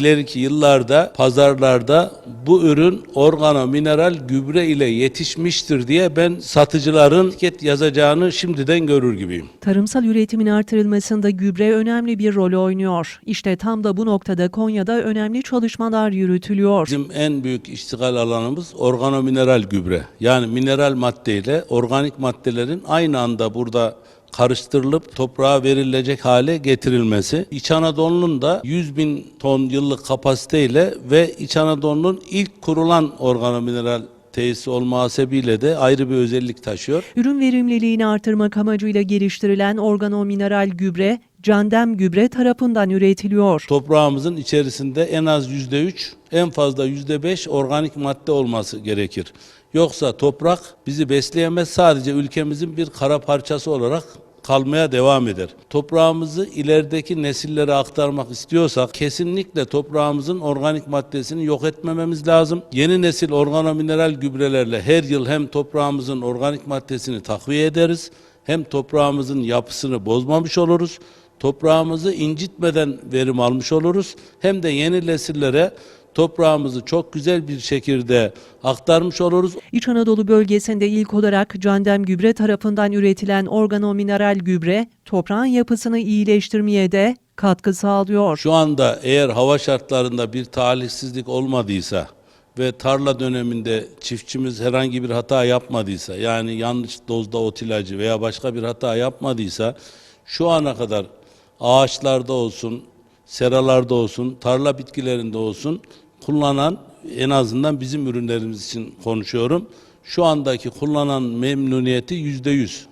ileriki yıllarda pazarlarda bu ürün organo mineral gübre ile yetişmiştir diye ben satıcıların etiket yazacağını şimdiden görür gibiyim. Tarımsal üretimin artırılmasında gübre önemli bir rol oynuyor. İşte tam da bu noktada Konya'da önemli çalışmalar yürütülüyor. Bizim en büyük iştigal alanımız organo mineral gübre. Yani mineral madde ile organik maddelerin aynı anda burada karıştırılıp toprağa verilecek hale getirilmesi. İç Anadolu'nun da 100 bin ton yıllık kapasiteyle ve İç Anadolu'nun ilk kurulan organo mineral tesisi olma hasebiyle de ayrı bir özellik taşıyor. Ürün verimliliğini artırmak amacıyla geliştirilen organomineral gübre, Candem Gübre tarafından üretiliyor. Toprağımızın içerisinde en az yüzde üç, en fazla yüzde beş organik madde olması gerekir. Yoksa toprak bizi besleyemez sadece ülkemizin bir kara parçası olarak kalmaya devam eder. Toprağımızı ilerideki nesillere aktarmak istiyorsak kesinlikle toprağımızın organik maddesini yok etmememiz lazım. Yeni nesil organomineral gübrelerle her yıl hem toprağımızın organik maddesini takviye ederiz hem toprağımızın yapısını bozmamış oluruz toprağımızı incitmeden verim almış oluruz. Hem de yeni nesillere toprağımızı çok güzel bir şekilde aktarmış oluruz. İç Anadolu bölgesinde ilk olarak Candem Gübre tarafından üretilen organomineral gübre, toprağın yapısını iyileştirmeye de katkı sağlıyor. Şu anda eğer hava şartlarında bir talihsizlik olmadıysa ve tarla döneminde çiftçimiz herhangi bir hata yapmadıysa yani yanlış dozda ot ilacı veya başka bir hata yapmadıysa şu ana kadar ağaçlarda olsun, seralarda olsun, tarla bitkilerinde olsun kullanan en azından bizim ürünlerimiz için konuşuyorum. Şu andaki kullanan memnuniyeti yüzde yüz.